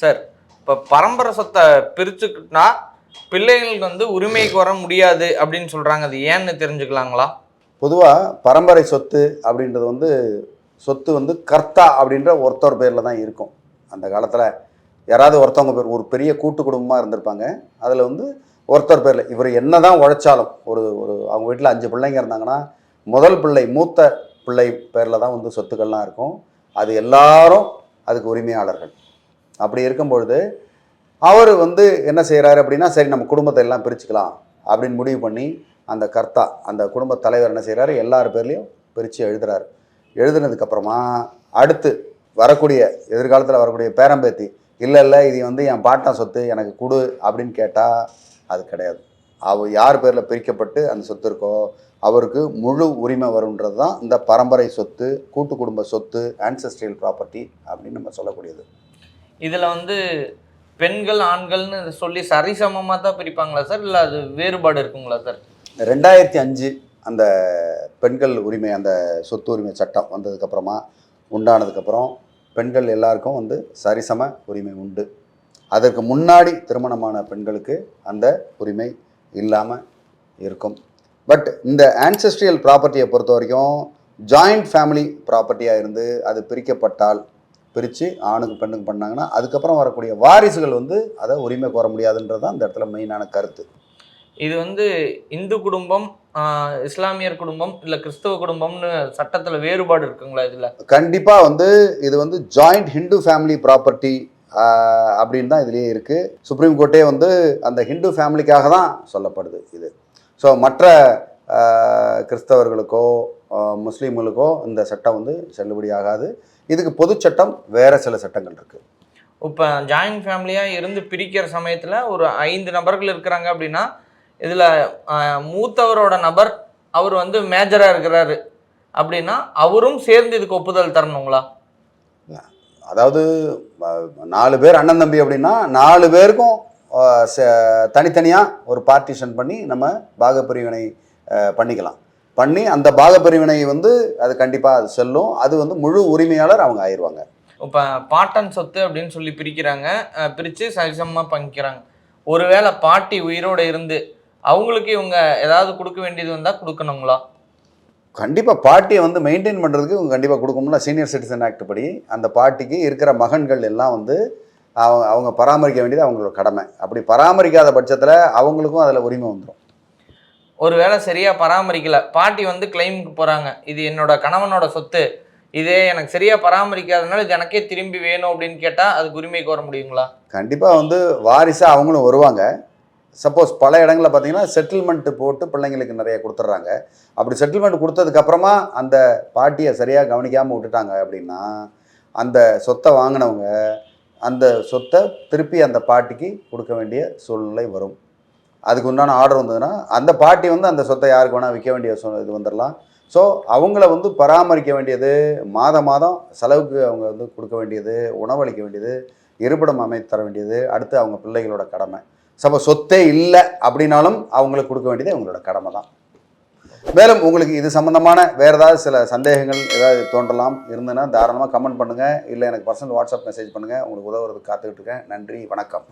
Sir இப்போ பரம்பரை சொத்தை பிரிச்சுக்கிட்டா பிள்ளைகளுக்கு வந்து உரிமைக்கு வர முடியாது அப்படின்னு சொல்கிறாங்க அது ஏன்னு தெரிஞ்சுக்கலாங்களா? பொதுவாக பரம்பரை சொத்து அப்படின்றது வந்து சொத்து வந்து கர்த்தா அப்படின்ற ஒருத்தர் பேரில் தான் இருக்கும். அந்த காலத்தில் யாராவது ஒருத்தவங்க பேர் ஒரு பெரிய கூட்டு குடும்பமாக இருந்திருப்பாங்க. அதில் வந்து ஒருத்தர் பேரில் இவர் என்ன தான் உழைச்சாலும் ஒரு ஒரு அவங்க வீட்டில் அஞ்சு பிள்ளைங்க இருந்தாங்கன்னா முதல் பிள்ளை மூத்த பிள்ளை பேரில் தான் வந்து சொத்துக்கள்லாம் இருக்கும். அது எல்லாரும் அதுக்கு உரிமையாளர்கள். அப்படி இருக்கும்பொழுது அவர் வந்து என்ன செய்கிறாரு அப்படின்னா சரி நம்ம குடும்பத்தை எல்லாம் பிரிச்சுக்கலாம் அப்படின்னு முடிவு பண்ணி அந்த கர்த்தா அந்த குடும்ப தலைவர் என்ன செய்கிறாரு எல்லார் பேர்லேயும் பிரித்து எழுதுறாரு. எழுதுனதுக்கப்புறமா அடுத்து வரக்கூடிய எதிர்காலத்தில் வரக்கூடிய பேரம்பேத்தி இல்லை இல்லை இது வந்து என் பாட்டன் சொத்து எனக்கு கொடு அப்படின்னு கேட்டால் அது கிடையாது. அவ யார் பேரில் பிரிக்கப்பட்டு அந்த சொத்து இருக்கோ அவருக்கு முழு உரிமை வரும்ன்றது தான் இந்த பரம்பரை சொத்து கூட்டு குடும்ப சொத்து ஆன்சஸ்ட்ரியல் ப்ராப்பர்ட்டி அப்படின்னு நம்ம சொல்லக்கூடியது. இதில் வந்து பெண்கள் ஆண்கள்னு சொல்லி சரிசமமாக தான் பிரிப்பாங்களா சார்? இல்லை அது வேறுபாடு இருக்குங்களா சார்? ரெண்டாயிரத்தி அஞ்சு அந்த பெண்கள் உரிமை அந்த சொத்து உரிமை சட்டம் வந்ததுக்கப்புறமா உண்டானதுக்கப்புறம் பெண்கள் எல்லாருக்கும் வந்து சரிசம உரிமை உண்டு. அதற்கு முன்னாடி திருமணமான பெண்களுக்கு அந்த உரிமை இல்லாமல் இருக்கும். பட் இந்த ஆன்செஸ்ட்ரியல் ப்ராப்பர்ட்டியை பொறுத்த வரைக்கும் ஜாயிண்ட் ஃபேமிலி ப்ராப்பர்ட்டியாக இருந்து அது பிரிக்கப்பட்டால் பிரித்து ஆணுக்கு பெண்ணுக்கு பண்ணாங்கன்னா அதுக்கப்புறம் வரக்கூடிய வாரிசுகள் வந்து அதை உரிமை கோர முடியாதுன்றது தான் இந்த இடத்துல மெயினான கருத்து. இது வந்து இந்து குடும்பம் இஸ்லாமியர் குடும்பம் இல்லை கிறிஸ்தவ குடும்பம்னு சட்டத்தில் வேறுபாடு இருக்குங்களா இதில்? கண்டிப்பாக வந்து இது வந்து ஜாயிண்ட் ஹிந்து ஃபேமிலி ப்ராப்பர்ட்டி அப்படின்னு தான் இதுலேயே இருக்குது சுப்ரீம் கோர்ட்டே வந்து அந்த ஹிந்து ஃபேமிலிக்காக தான் சொல்லப்படுது இது. ஸோ மற்ற கிறிஸ்தவர்களுக்கோ முஸ்லீம்களுக்கோ இந்த சட்டம் வந்து செல்லுபடி ஆகாது. இதுக்கு பொதுச் சட்டம் வேறு சில சட்டங்கள் இருக்குது இப்போ ஜாயிண்ட் ஃபேமிலியாக இருந்து பிரிக்கிற சமயத்தில் ஒரு ஐந்து நபர்கள் இருக்கிறாங்க அப்படின்னா இதில் மூத்தவரோட நபர் அவர் வந்து மேஜராக இருக்கிறாரு அப்படின்னா அவரும் சேர்ந்து இதுக்கு ஒப்புதல் தரணுங்களா? அதாவது நாலு பேர் அண்ணன் தம்பி அப்படின்னா நாலு பேருக்கும் தனித்தனியாக ஒரு பார்ட்டிஷன் பண்ணி நம்ம பாகப்பிரிவினை பண்ணிக்கலாம். பண்ணி அந்த பாகப்பிரிவினை வந்து அது கண்டிப்பாக அது செல்லும். அது வந்து முழு உரிமையாளர் அவங்க ஆயிடுவாங்க இப்போ பாட்டன் சொத்து அப்படின்னு சொல்லி பிரிக்கிறாங்க. பிரித்து சரிசமமாக பங்கிக்கிறாங்க. ஒருவேளை பாட்டி உயிரோடு இருந்து அவங்களுக்கு இவங்க ஏதாவது கொடுக்க வேண்டியது வந்தால் கொடுக்கணுங்களா? கண்டிப்பாக பாட்டியை வந்து மெயின்டைன் பண்ணுறதுக்கு இவங்க கண்டிப்பாக கொடுக்கணும்ல. சீனியர் சிட்டிசன் ஆக்ட் படி அந்த பாட்டிக்கு இருக்கிற மகன்கள் எல்லாம் வந்து அவங்க அவங்க பராமரிக்க வேண்டியது அவங்களோட கடமை. அப்படி பராமரிக்காத பட்சத்தில் அவங்களுக்கும் அதில் உரிமை வந்துடும் ஒருவேளை சரியாக பராமரிக்கல. பாட்டி வந்து கிளைமுக்கு போகிறாங்க இது என்னோட கணவனோட சொத்து. இதே எனக்கு சரியாக பராமரிக்காதனால இது எனக்கே திரும்பி வேணும் அப்படின்னு கேட்டால் அதுக்கு உரிமை கோர முடியுங்களா? கண்டிப்பாக வந்து வாரிசாக அவங்களும் வருவாங்க. சப்போஸ் பல இடங்களில் பார்த்தீங்கன்னா செட்டில்மெண்ட்டு போட்டு பிள்ளைங்களுக்கு நிறைய கொடுத்துட்றாங்க. அப்படி செட்டில்மெண்ட் கொடுத்ததுக்கப்புறமா அந்த பாட்டியை சரியாக கவனிக்காமல் விட்டுட்டாங்க அப்படின்னா அந்த சொத்தை வாங்கினவங்க அந்த சொத்தை திருப்பி அந்த பாட்டிக்கு கொடுக்க வேண்டிய சூழ்நிலை வரும். அதுக்கு உண்டான ஆர்டர் வந்ததுன்னா அந்த பாட்டி வந்து அந்த சொத்தை யாருக்கு வேணால் விற்க வேண்டிய இது வந்துடலாம் ஸோ அவங்கள வந்து பராமரிக்க வேண்டியது மாதம் மாதம் செலவுக்கு அவங்க வந்து கொடுக்க வேண்டியது உணவளிக்க வேண்டியது இருப்பிடம் அமைத்து தர வேண்டியது அடுத்து அவங்க பிள்ளைகளோட கடமை. சப்போ சொத்தே இல்லை அப்படின்னாலும் அவங்களுக்கு கொடுக்க வேண்டியது அவங்களோட கடமை தான். மேலும் உங்களுக்கு இது சம்மந்தமான வேறு ஏதாவது சில சந்தேகங்கள் ஏதாவது தோன்றலாம் இருந்ததுன்னா தாராளமாக கமெண்ட் பண்ணுங்கள் இல்லை எனக்கு பர்சனல் வாட்ஸ்அப் மெசேஜ் பண்ணுங்கள் உங்களுக்கு உதவுறதுக்கு காத்துக்கிட்டு இருக்கேன். நன்றி வணக்கம்.